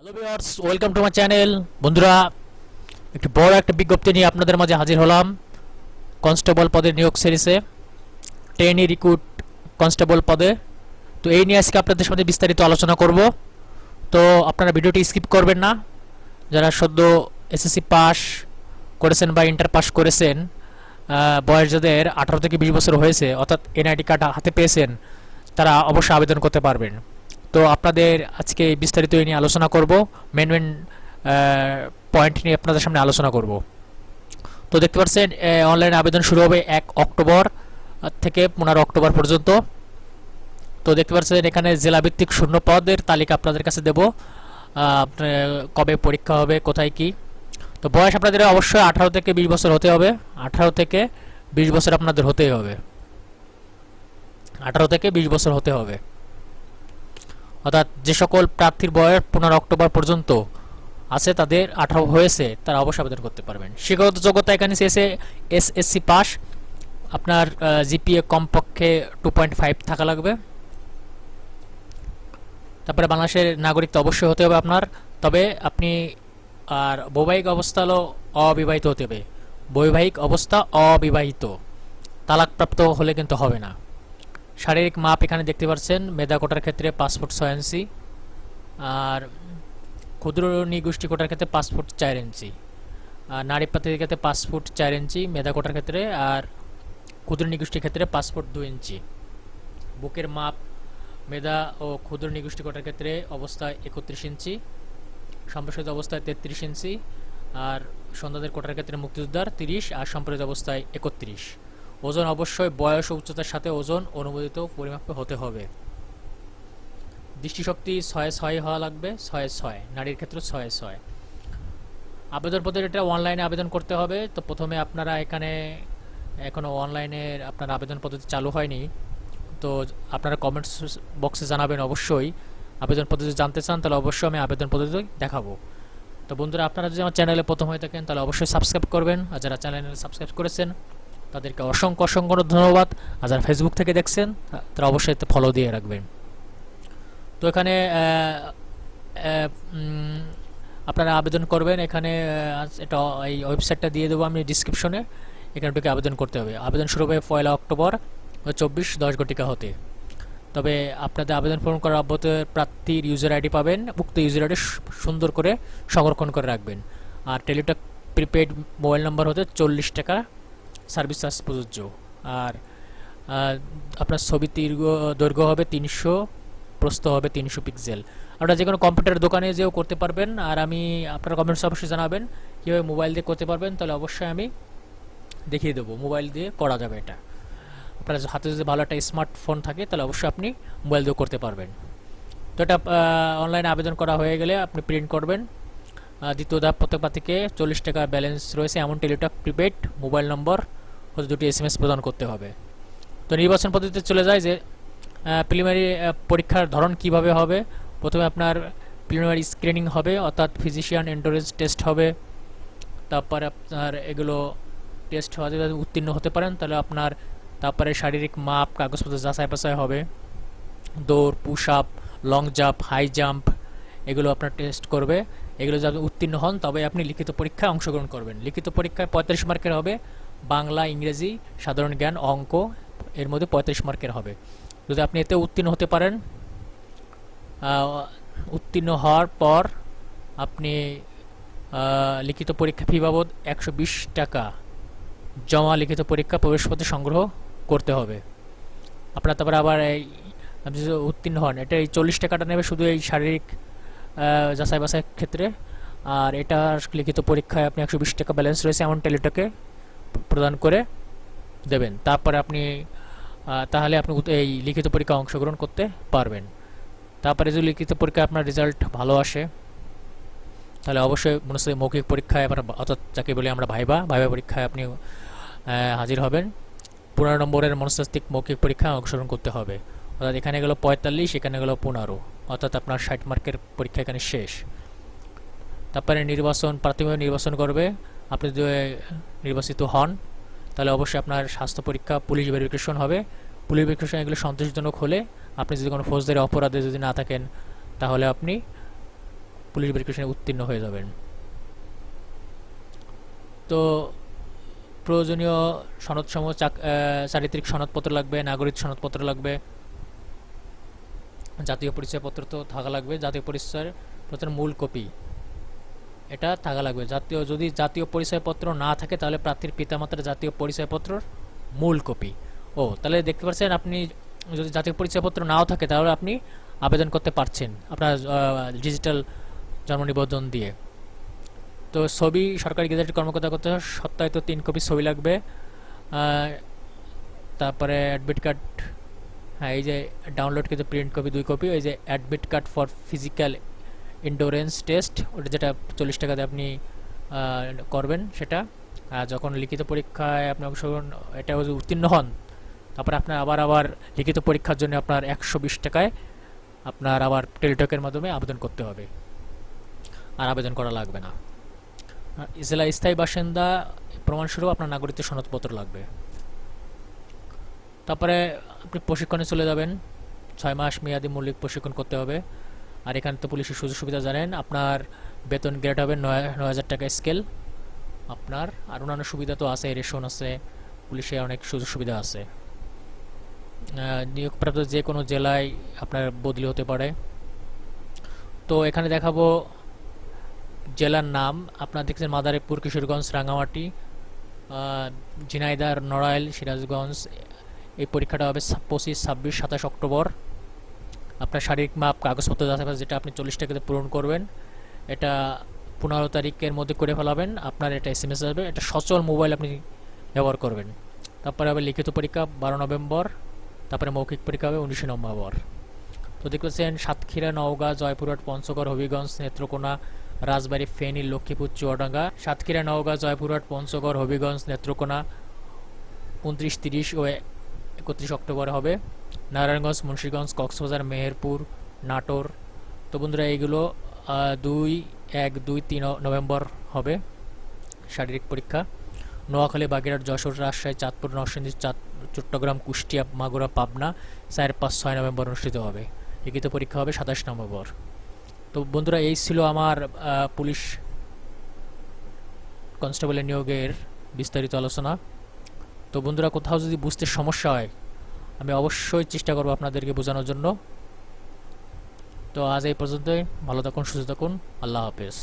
Hello viewers welcome to my channel বন্ধুরা, একটি বড় একটা বিজ্ঞপ্তি নিয়ে আপনাদের মাঝে হাজির হলাম। কনস্টেবল পদের নিয়োগ সিরিজে টেনি রিক্রুট কনস্টেবল পদে। তো এই নিয়ে আজকে আপনাদের সাথে বিস্তারিত আলোচনা করব। তো আপনারা ভিডিওটি স্কিপ করবেন না। যারা সদ্য এসএসসি পাস করেছেন বা ইন্টার পাস করেছেন বয়স যাদের আঠারো থেকে বিশ বছর হয়েছে, অর্থাৎ এনআইডি কার্ড হাতে পেয়েছেন, তারা অবশ্যই আবেদন করতে পারবেন। তো আপনাদের আজকে বিস্তারিত এই নিয়ে আলোচনা করব। মেন মেন পয়েন্ট নিয়ে আপনাদের সামনে আলোচনা করব। তো দেখতে পাচ্ছেন অনলাইন আবেদন শুরু হবে এক অক্টোবর থেকে পনেরো অক্টোবর পর্যন্ত। তো দেখতে পাচ্ছেন, এখানে জেলাভিত্তিক শূন্য পদের তালিকা আপনাদের কাছে দেব। কবে পরীক্ষা হবে, কোথায় কি। তো বয়স আপনাদের অবশ্যই আঠারো থেকে বিশ বছর হতে হবে। আঠারো থেকে বিশ বছর আপনাদের হতেই হবে। আঠারো থেকে বিশ বছর হতে হবে। অর্থাৎ যে সকল প্রার্থীর বয়স পনেরো অক্টোবর পর্যন্ত আছে, তাদের আঠারো হয়েছে, তারা অবশ্যই আবেদন করতে পারবেন। শিক্ষাগত যোগ্যতা এখানে শেষে এসএসসি পাস। আপনার জিপিএ কমপক্ষে টু পয়েন্ট ফাইভ থাকা লাগবে। তারপরে বাংলাদেশের নাগরিক তো অবশ্যই হতে হবে আপনার। তবে আপনি, আর বৈবাহিক অবস্থা হলো অবিবাহিত হতে হবে। বৈবাহিক অবস্থা অবিবাহিত। তালাকপ্রাপ্ত হলে কিন্তু হবে না। শারীরিক মাপ এখানে দেখতে পাচ্ছেন। মেধা কোটার ক্ষেত্রে পাসপোর্ট ছয় ইঞ্চি। আর ক্ষুদ্র নিগোষ্ঠী কোটার ক্ষেত্রে পাসপোর্ট চার ইঞ্চি। আর নারী প্রার্থীদের ক্ষেত্রে পাসপোর্ট চার ইঞ্চি, মেধা কোটার ক্ষেত্রে আর ক্ষুদ্র নিগোষ্ঠীর ক্ষেত্রে পাসপোর্ট দু ইঞ্চি। বুকের মাপ, মেধা ও ক্ষুদ্র নিগোষ্ঠী কোটার ক্ষেত্রে অবস্থায় একত্রিশ ইঞ্চি, সম্প্রসারিত অবস্থায় তেত্রিশ ইঞ্চি, আর সন্ধ্যাদের কোটার ক্ষেত্রে মুক্তিযোদ্ধার তিরিশ, আর সম্প্রসারিত অবস্থায় একত্রিশ। ওজন অবশ্যই বয়স ও উচ্চতার সাথে ওজন অনুমোদিত পরিমাপে হতে হবে। দৃষ্টিশক্তি ছয় ছয় হওয়া লাগবে, ছয় ছয়। নারীর ক্ষেত্রে ছয় ছয়। আবেদন পত্রের এটা অনলাইনে আবেদন করতে হবে। তো প্রথমে আপনারা এখানে এখনও অনলাইনে আপনার আবেদন পদ্ধতি চালু হয়নি। তো আপনারা কমেন্টস বক্সে জানাবেন অবশ্যই। আবেদন পদ্ধতি জানতে চান তাহলে অবশ্যই আমি আবেদন পদ্ধতি দেখাবো। তো বন্ধুরা, আপনারা যদি আমার চ্যানেলে প্রথম হয়ে থাকেন তাহলে অবশ্যই সাবস্ক্রাইব করবেন। আর যারা চ্যানেলে সাবস্ক্রাইব করেছেন তাদেরকে অসংখ্য অসংখ্য ধন্যবাদ। আর যারা ফেসবুক থেকে দেখছেন, তারা অবশ্যই ফলো দিয়ে রাখবেন। তো এখানে আপনারা আবেদন করবেন। এখানে এটা এই ওয়েবসাইটটা দিয়ে দেবো আমি ডিসক্রিপশনে এখানে ঢুকে আবেদন করতে হবে। আবেদন শুরু হবে পয়লা অক্টোবর, চব্বিশ, দশ ঘটিকা হতে। তবে আপনাদের আবেদন পূরণ করার অব্যাহত প্রার্থীর ইউজার আইডি পাবেন। উক্ত ইউজার আইডি সুন্দর করে সংরক্ষণ করে রাখবেন। আর টেলিটক প্রিপেড মোবাইল নম্বর হতে চল্লিশ টাকা। সার্ভিস চার্জ প্রযোজ্য। আর আপনার ছবি দীর্ঘ, দৈর্ঘ্য হবে তিনশো, প্রস্থ হবে তিনশো পিক্সেল। আপনারা যে কোনো কম্পিউটার দোকানে যেও করতে পারবেন, আর আমি আপনার কমেন্টস অবশ্যই জানাবেন, কীভাবে মোবাইল দিয়ে করতে পারবেন, তাহলে অবশ্যই আমি দেখিয়ে দেবো মোবাইল দিয়ে করা যাবে এটা। আপনার হাতে যদি ভালো একটা স্মার্টফোন থাকে, তাহলে অবশ্যই আপনি মোবাইল দিয়েও করতে পারবেন। তো এটা অনলাইনে আবেদন করা হয়ে গেলে আপনি প্রিন্ট করবেন। দ্বিতীয় ধাপ প্রত্যেক থেকে চল্লিশ টাকা ব্যালেন্স রয়েছে এমন টেলিটক প্রিপেড মোবাইল নম্বর হতে দুটি এস প্রদান করতে হবে। তো নির্বাচন পদ্ধতিতে চলে যায় যে প্রিলিমিনারি পরীক্ষার ধরন কীভাবে হবে? প্রথমে আপনার প্রিলিমিনারি স্ক্রিনিং হবে, অর্থাৎ ফিজিশিয়ান এন্ডোরেন্স টেস্ট হবে। তারপরে আপনার এগুলো টেস্ট হওয়া যদি উত্তীর্ণ হতে পারেন, তাহলে আপনার, তারপরে শারীরিক মাপ, কাগজপত্র যাচাই বাছাই হবে। দৌড় push up long jump high jump এগুলো আপনার টেস্ট করবে। এগুলো যদি উত্তীর্ণ হন তবে আপনি লিখিত পরীক্ষায় অংশগ্রহণ করবেন। লিখিত পরীক্ষায় পঁয়তাল্লিশ মার্কের হবে। বাংলা, ইংরেজি, সাধারণ জ্ঞান, অঙ্ক, এর মধ্যে পঁয়তাল্লিশ মার্কের হবে। যদি আপনি এতে উত্তীর্ণ হতে পারেন উত্তীর্ণ হওয়ার পর আপনি লিখিত পরীক্ষা ফি বাবদ একশো বিশ টাকা জমা লিখিত পরীক্ষা, প্রবেশপত্র সংগ্রহ করতে হবে। আপনার তারপরে আবার এই, আপনি যদি উত্তীর্ণ হন, এটা এই চল্লিশ টাকাটা নেবে শুধু এই শারীরিক যাচাই বাছাই ক্ষেত্রে। আর এটা লিখিত পরীক্ষায় আপনি একশো বিশ টাকা ব্যালেন্স রয়েছে, এমন টেলিটকে প্রদান করে দেবেন। তারপরে আপনি তাহলে আপনি এই লিখিত পরীক্ষা অংশগ্রহণ করতে পারবেন। তারপরে যদি লিখিত পরীক্ষায় আপনার রেজাল্ট ভালো আসে, তাহলে অবশ্যই মনে হচ্ছে মৌখিক পরীক্ষায় আপনার অর্থাৎ যাকে বলি আমরা ভাইবা ভাইবা পরীক্ষায় আপনি হাজির হবেন। পনেরো নম্বরের মনস্তাত্ত্বিক মৌখিক পরীক্ষায় অংশগ্রহণ করতে হবে। অর্থাৎ এখানে গেলো পঁয়তাল্লিশ, এখানে গেলো পনেরো। অর্থাৎ আপনার ষাট মার্কের পরীক্ষা এখানে শেষ। তারপরে নির্বাচন, প্রাথমিক নির্বাচন করবে। আপনি যদি নির্বাচিত হন, তাহলে অবশ্যই আপনার স্বাস্থ্য পরীক্ষা, পুলিশ ভেরিফিকেশন হবে। পুলিশ ভেরিফিকেশন এগুলো সন্তোষজনক হলে আপনি যদি কোনো ফৌজদারি অপরাধে যদি না থাকেন, তাহলে আপনি পুলিশ ভেরিফিকেশনে উত্তীর্ণ হয়ে যাবেন। তো প্রয়োজনীয় সনদসমূহ, চাক চারিত্রিক সনদপত্র লাগবে, নাগরিক সনদপত্র লাগবে, জাতীয় পরিচয়পত্র তো থাকা লাগবে। জাতীয় পরিচয় পত্রের মূল কপি। এটা থাকা লাগবে। জাতীয়, যদি জাতীয় পরিচয়পত্র না থাকে, তাহলে প্রার্থীর পিতামাতার জাতীয় পরিচয়পত্রর মূল কপি। ও, তাহলে দেখতে পাচ্ছেন আপনি যদি জাতীয় পরিচয়পত্র নাও থাকে, তাহলে আপনি আবেদন করতে পারছেন আপনার ডিজিটাল জন্ম নিবন্ধন দিয়ে। তো ছবি সরকারি গেজেটেড কর্মকর্তা করতে সত্যায়িত তিন কপি ছবি লাগবে। তারপরে অ্যাডমিট কার্ড হ্যাঁ এই যে ডাউনলোড কিন্তু প্রিন্ট কপি দুই কপি ওই যে admit card for physical endurance test ওটা যেটা চল্লিশ টাকাতে আপনি করবেন সেটা। যখন লিখিত পরীক্ষায় আপনি অংশগ্রহণ, এটা উত্তীর্ণ হন, তারপরে আপনার আবার আবার লিখিত পরীক্ষার জন্য আপনার একশো বিশ টাকায় আপনার আবার টেলিটকের মাধ্যমে আবেদন করতে হবে। আর আবেদন করা লাগবে না। জেলা স্থায়ী বাসিন্দা, প্রমাণস্বরূপ আপনার নাগরিকত্ব সনদপত্র লাগবে। তারপরে আপনি প্রশিক্ষণে চলে যাবেন, ছয় মাস মেয়াদি মৌলিক প্রশিক্ষণ করতে হবে। আর এখানে তো পুলিশের সুযোগ সুবিধা জানেন আপনার বেতন গ্রেড হবে নয় হাজার টাকা স্কেল আপনার আর অন্যান্য সুবিধা তো আছে রেশন আছে পুলিশে অনেক সুযোগ সুবিধা আছে নিয়োগপ্রাপ্ত যে কোনো জেলায় আপনার বদলি হতে পারে। তো এখানে দেখাবো জেলার নাম আপনার দেখছেন মাদারীপুর কিশোরগঞ্জ রাঙামাটি আহ, ঝিনাইদহ নড়াইল সিরাজগঞ্জ। এই পরীক্ষাটা হবে পঁচিশ ছাব্বিশ সাতাশ অক্টোবর। আপনার শারীরিক মাপ, কাগজপত্র আছে যেটা আপনি চল্লিশ টাকাতে পূরণ করবেন, এটা পনেরো তারিখের মধ্যে করে ফেলাবেন, আপনার এটা এস এম এস আসবে, এটা সচল মোবাইল আপনি ব্যবহার করবেন। তারপরে হবে লিখিত পরীক্ষা, বারো নভেম্বর, তারপরে মৌখিক পরীক্ষা হবে উনিশে নভেম্বর। তো দেখতে পাচ্ছেন, সাতক্ষীরা, নওগাঁ, জয়পুরহাট, পঞ্চগড়, হবিগঞ্জ, নেত্রকোনা, রাজবাড়ী, ফেনী, লক্ষ্মীপুর, চুয়াডাঙ্গা, সাতক্ষীরা, নওগাঁ, জয়পুরহাট, পঞ্চগড়, হবিগঞ্জ, নেত্রকোনা, উনত্রিশ, তিরিশ ও একত্রিশ অক্টোবর হবে। নারায়ণগঞ্জ, মুন্সীগঞ্জ, কক্সবাজার, মেহেরপুর, নাটোর। তো বন্ধুরা, এইগুলো দুই, এক, দুই, তিন নভেম্বর হবে শারীরিক পরীক্ষা। নোয়াখালী, বাগেরহাট, যশোর, রাজশাহী, চাঁদপুর, নরসিংদী, চাঁদ, চট্টগ্রাম, কুষ্টিয়া, মাগুরা, পাবনা, চার, পাঁচ, ছয় নভেম্বর অনুষ্ঠিত হবে। লিখিত পরীক্ষা হবে সাতাশ নভেম্বর। তো বন্ধুরা, এই ছিল আমার পুলিশ কনস্টেবলের নিয়োগের বিস্তারিত আলোচনা। তো বন্ধুরা, কোথাও যদি বুঝতে সমস্যা হয়, আমি অবশ্যই চেষ্টা করব আপনাদেরকে বোঝানোর জন্য। তো আজ এই পর্যন্তই। ভালো থাকুন, সুস্থ থাকুন। আল্লাহ হাফেজ।